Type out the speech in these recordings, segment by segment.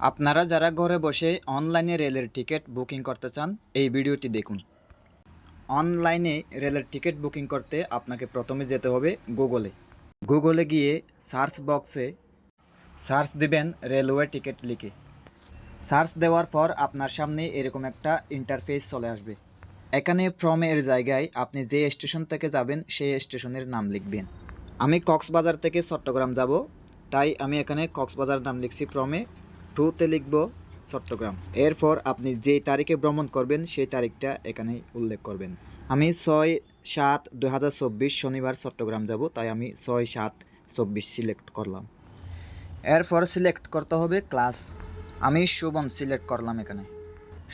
আপনারা যারা ঘরে বসে অনলাইনে রেলের টিকিট বুকিং করতে চান, এই ভিডিওটি দেখুন। অনলাইনে রেলের টিকিট বুকিং করতে আপনাকে প্রথমে যেতে হবে গুগলে। গুগলে গিয়ে সার্চ বক্সে সার্চ দিবেন রেলওয়ে টিকিট লিখে। সার্চ দেওয়ার পর আপনার সামনে এরকম একটা ইন্টারফেস চলে আসবে। এখানে ফ্রম এর জায়গায় আপনি যে স্টেশন থেকে যাবেন, সেই স্টেশনের নাম লিখবেন। আমি কক্সবাজার থেকে চট্টগ্রাম যাব, তাই আমি এখানে কক্সবাজার নাম লিখছি ফ্রমে টুতে লিখব চট্টগ্রাম। এরপর আপনি যেই তারিখে ভ্রমণ করবেন, সেই তারিখটা এখানে উল্লেখ করবেন। আমি ছয় সাত দু শনিবার চট্টগ্রাম যাব, তাই আমি ছয় সাত চব্বিশ সিলেক্ট করলাম। এরপর সিলেক্ট করতে হবে ক্লাস। আমি শুভম সিলেক্ট করলাম এখানে।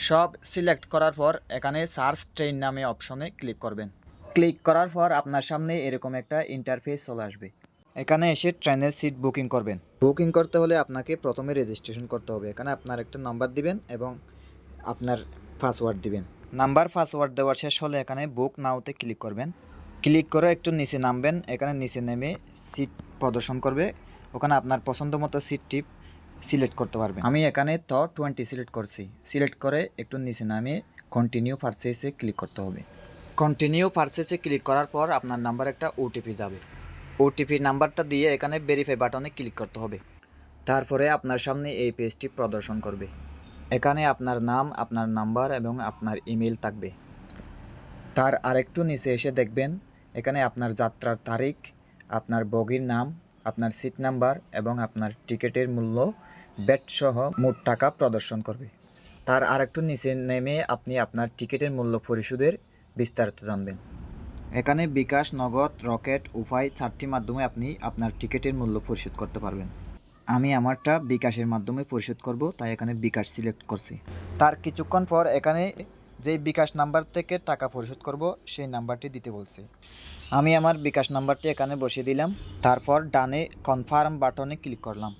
সব সিলেক্ট করার পর এখানে সার্চ ট্রেন নামে অপশনে ক্লিক করবেন। ক্লিক করার পর আপনার সামনে এরকম একটা ইন্টারফেস চলে আসবে। এখানে এসে ট্রেনের সিট বুকিং করবেন। বুকিং করতে হলে আপনাকে প্রথমে রেজিস্ট্রেশন করতে হবে। এখানে আপনার একটা নাম্বার দিবেন এবং আপনার পাসওয়ার্ড দিবেন। নাম্বার পাসওয়ার্ড দেওয়ার শেষ হলে এখানে বুক নাওতে ক্লিক করবেন। ক্লিক করে একটু নিচে নামবেন। এখানে নিচে নেমে সিট প্রদর্শন করবে। ওখানে আপনার পছন্দ মতো সিটটি সিলেক্ট করতে পারবেন। আমি এখানে ত টোয়েন্টি সিলেক্ট করছি। সিলেক্ট করে একটু নিচে নামিয়ে কন্টিনিউ পারচেসে ক্লিক করতে হবে। কন্টিনিউ পারচেসে ক্লিক করার পর আপনার নাম্বার একটা ওটিপি যাবে। ওটিপি নাম্বারটা দিয়ে এখানে ভেরিফাই বাটনে ক্লিক করতে হবে। তারপরে আপনার সামনে এই পেজটি প্রদর্শন করবে। এখানে আপনার নাম, আপনার নাম্বার এবং আপনার ইমেল থাকবে। তার আরেকটু নিচে এসে দেখবেন, এখানে আপনার যাত্রার তারিখ, আপনার বগির নাম, আপনার সিট নাম্বার এবং আপনার টিকিটের মূল্য ব্যাট সহ মোট টাকা প্রদর্শন করবে। তার আরেকটু নিচে নেমে আপনি আপনার টিকিটের মূল্য পরিশোধের বিস্তারিত জানবেন। এখানে বিকাশ, নগদ, রকেট উপায় চারটি মাধ্যমে আপনি আপনার টিকিটের মূল্য পরিশোধ করতে পারবেন। আমি আমারটা বিকাশের মাধ্যমে পরিশোধ করব, তাই এখানে বিকাশ সিলেক্ট করছি। তার কিছুক্ষণ পর এখানে যেই বিকাশ নাম্বার থেকে টাকা পরিশোধ করব, সেই নাম্বারটি দিতে বলছে। আমি আমার বিকাশ নাম্বারটি এখানে বসিয়ে দিলাম, তারপর ডানে কনফার্ম বাটনে ক্লিক করলাম।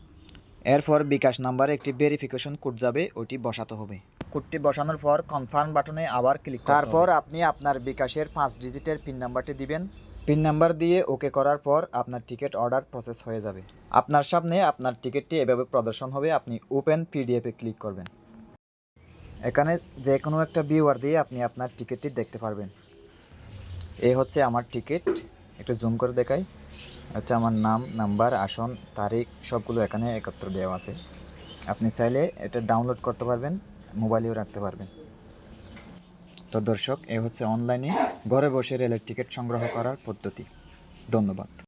এরপর বিকাশ নাম্বারে একটি ভেরিফিকেশন কোড যাবে, ওটি বসাতে হবে। কোডটি বসানোর পর কনফার্ম বাটনে আবার ক্লিক তারপর আপনি আপনার বিকাশের পাঁচ ডিজিটের পিন নাম্বারটি দিবেন। পিন নাম্বার দিয়ে ওকে করার পর আপনার টিকিট অর্ডার প্রসেস হয়ে যাবে। আপনার সামনে আপনার টিকিটটি এভাবে প্রদর্শন হবে আপনি ওপেন পিডিএফে ক্লিক করবেন। এখানে যে কোনো একটা ভিউয়ার দিয়ে আপনি আপনার টিকিটটি দেখতে পারবেন। এ হচ্ছে আমার টিকিট একটু জুম করে দেখাই। হচ্ছে আমার নাম নাম্বার আসন তারিখ সবগুলো এখানে একত্র দেওয়া আছে। আপনি চাইলে এটা ডাউনলোড করতে পারবেন। মোবাইলেও রাখতে পারবেন। তো দর্শক, এ হচ্ছে অনলাইনে ঘরে বসে রেলের টিকিট সংগ্রহ করার পদ্ধতি। ধন্যবাদ।